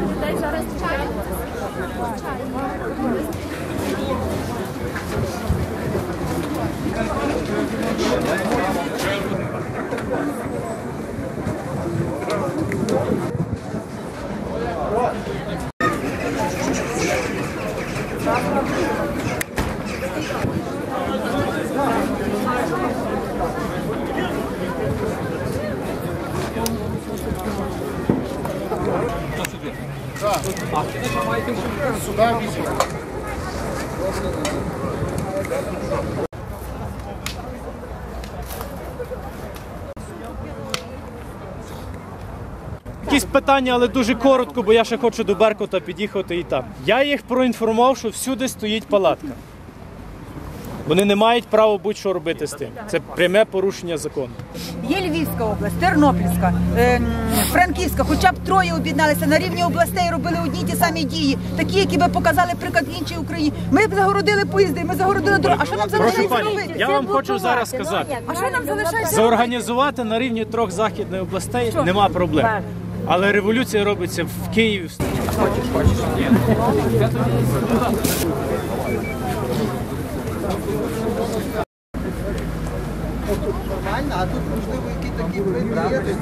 Людей зараз чекають. Якісь питання, але дуже коротко, бо я ще хочу до Беркута під'їхати і там. Я їх проінформував, що всюди стоїть палатка. Вони не мають права будь-що робити з тим. Це пряме порушення закону. Є Львівська область, Тернопільська, ем, Франківська, хоча б троє об'єдналися на рівні областей, робили одні й ті самі дії, такі, які би показали приклад іншій Україні. Ми б загородили поїзди, ми загородили дороги. А що нам залишається робити? я вам хочу зараз сказати. А що нам залишається? Заорганізувати на рівні трьох західних областей нема проблем. Але революція робиться в Києві. Нормально, а тут можливо які такі приємні.